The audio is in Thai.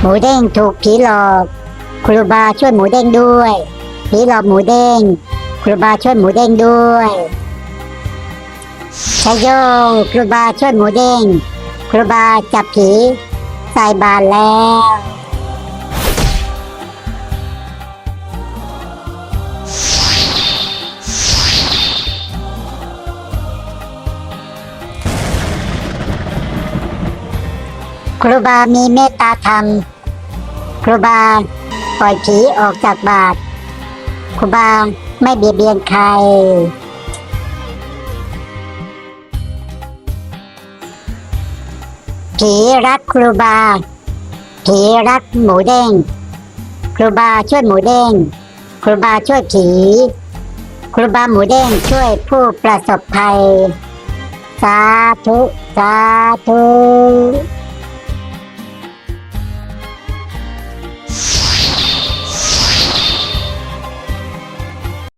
หมูเด้งถูกผีหลอกครูบาช่วยหมูเด้งด้วยผีหลอกหมูเด้งครูบาช่วยหมูเด้งด้วยชายโยครูบาช่วยหมูเด้งครูบาจับผีใส่บาตรแล้ว ครูบามีเมตตาธรรม ครูบาปล่อยผีออกจากบาตรครูบาไม่เบียดเบียนใคร ผีรักครูบา ผีรักหมูเด้ง ครูบาช่วยหมูเด้ง ครูบาช่วยผี ครูบาหมูเด้งช่วยผู้ประสบภัย สาธุ สาธุ